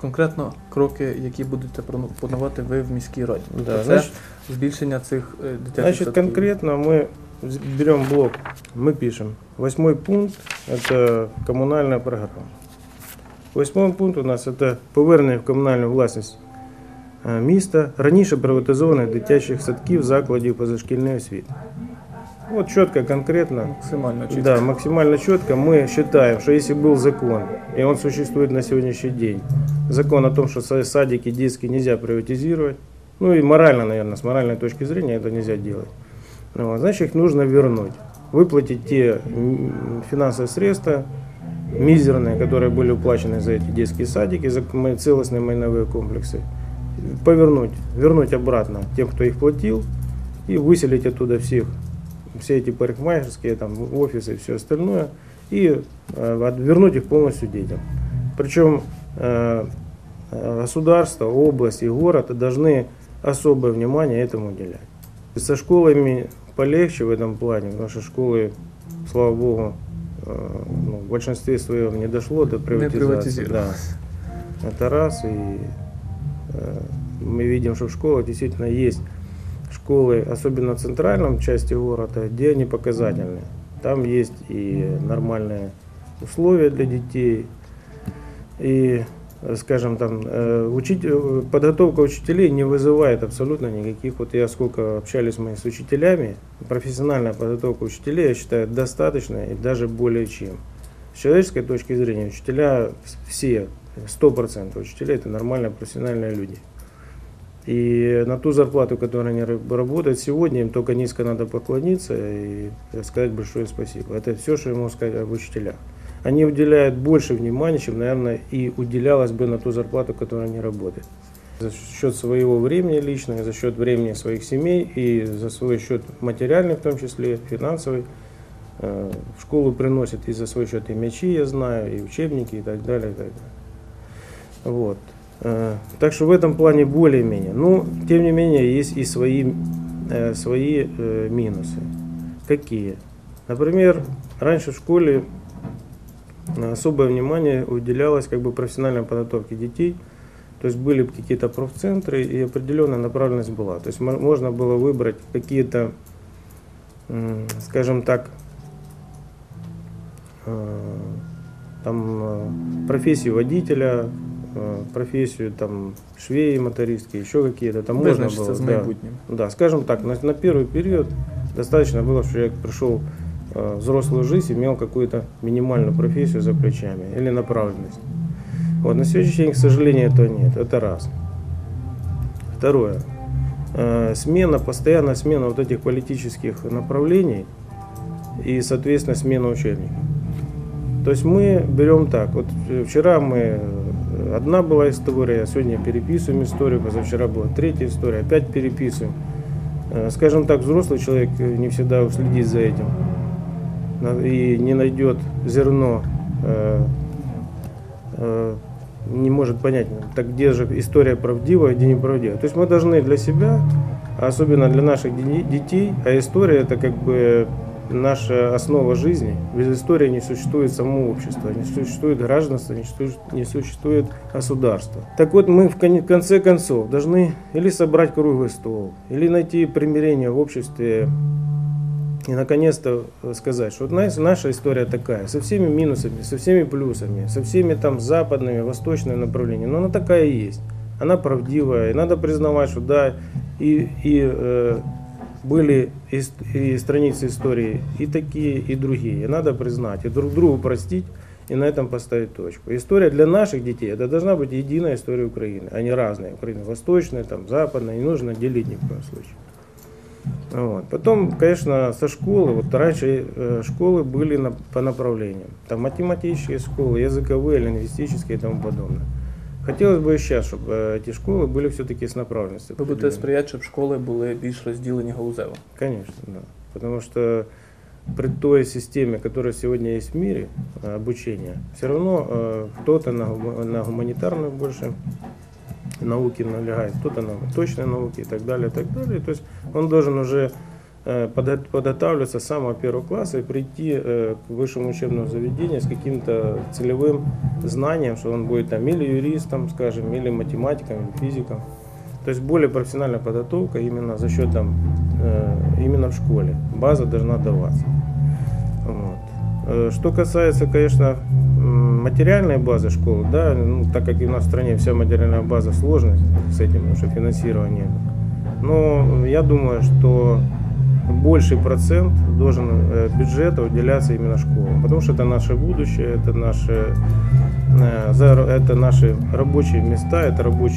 конкретно кроки, які будете пропонувати ви в міській раді. Да, Тобто це значит, збільшення цих е, дитячих значит, садків. конкретно мы з- берем блок, мы пишем. Восьмой пункт – это коммунальная программа. Восьмой пункт у нас – это повернення в комунальну власність е, міста раніше приватизованих дитячих садків, закладів позашкільної освіти. Вот четко, конкретно. Максимально чітко. Да, максимально четко. Мы считаем, что если был закон, и он существует на сегодняшний день, закон о том, что са- садики детские нельзя приватизировать, ну и морально, наверное, с моральной точки зрения это нельзя делать, ну, вот, значит их нужно вернуть, выплатить те финансовые средства, мизерные, которые были уплачены за эти детские садики, за целостные майновые комплексы, повернуть, вернуть обратно тем, кто их платил, и выселить оттуда всех все эти парикмахерские, там, офисы и все остальное, и э, вернуть их полностью детям. Причем э, государство, область и город должны особое внимание этому уделять. Со школами полегче в этом плане, потому что школы, слава богу, э, ну, в большинстве своем не дошло до приватизации. да. Это раз. И э, мы видим, что в школах действительно есть школы, особенно в центральном части города, где они показательные. Там есть и нормальные условия для детей, и, э, скажем, там, э, учить, э, подготовка учителей не вызывает абсолютно никаких. Вот я сколько общались мы с учителями, профессиональная подготовка учителей, я считаю, достаточно и даже более чем. С человеческой точки зрения, учителя все, 100% учителей это нормальные профессиональные люди. И на ту зарплату, которую они раб- работают сегодня, им только низко надо поклониться и сказать большое спасибо. Это все, что я могу сказать об учителях. Они уделяют больше внимания, чем, наверное, и уделялось бы на ту зарплату, которую они работают. За счет своего времени личного, за счет времени своих семей и за свой счет материальный, в том числе финансовый, э, в школу приносят и за свой счет и мячи, я знаю, и учебники, и так далее, и так далее. Вот. Э, Так что в этом плане более-менее. Но, тем не менее, есть и свои, э, свои минусы. Какие? Например, раньше в школе особое внимание уделялось как бы профессиональной подготовке детей. То есть были какие-то профцентры и определенная направленность была. То есть мо- можно было выбрать какие-то, скажем так, э, там э, профессию водителя, э, профессию там швеи, мотористки, еще какие-то там можно Визначиться было. з да. Да, скажем так, на, на первый период достаточно было, что человек пришел э, взрослую жизнь, имел какую-то минимальную профессию за плечами или направленность. Вот, на сегодняшний день, к сожалению, этого нет. Это раз. Второе. Э, смена, постоянная смена вот этих политических направлений и, соответственно, смена учебников. То есть мы берем так, вот э, вчера мы, э, одна была история, сегодня переписываем историю, позавчера была третья история, опять переписываем. Э, Скажем так, взрослый человек э, не всегда уследит за этим и не найдет зерно, э, э, не может понять, так где же история правдивая, где неправдивая. То есть мы должны для себя, а особенно для наших де- детей, а история это как бы наша основа жизни. Без истории не существует само общество, не существует гражданство, не существует, не существует государство. Так вот, мы в кон- конце концов должны или собрать круглый стол, или найти примирение в обществе и наконец-то э, сказать, что вот наша история такая, со всеми минусами, со всеми плюсами, со всеми там западными, восточными направлениями, но она такая и есть. Она правдивая, и надо признавать, что да, и, и э, были и, и страницы истории и такие, и другие. И надо признать, и друг другу простить, и на этом поставить точку. История для наших детей, это должна быть единая история Украины, а не разные. Украина восточная, там, западная, не нужно делить ни в коем случае. Вот. Потом, конечно, со школы, вот раньше э, школы были на- по направлениям. Там математические школы, языковые, лингвистические и тому подобное. Хотелось бы и сейчас, чтобы э, эти школы были все-таки с направленностью. Ви будете определенной. сприяти, щоб школи були більш розділені галузево. Конечно, да. Потому что при той системе, которая сегодня есть в мире, э, обучения, все равно э, кто-то на, гума- на гуманитарную больше науки налегает, кто-то на точные науки и так далее, и так далее. То есть он должен уже э, подго- подготавливаться с самого первого класса и прийти э, к высшему учебному заведению с каким-то целевым знанием, что он будет там или юристом, скажем, или математиком, или физиком. То есть более профессиональная подготовка именно за счет там, э, именно в школе. База должна даваться. Вот. Что касается, конечно, материальной базы школы, да, ну, так как и у нас в стране вся материальная база сложная с этим, потому что финансирования. Но я думаю, что больший процент должен э, бюджета уделяться именно школам, потому что это наше будущее, это наши, э, это наши рабочие места, это рабочие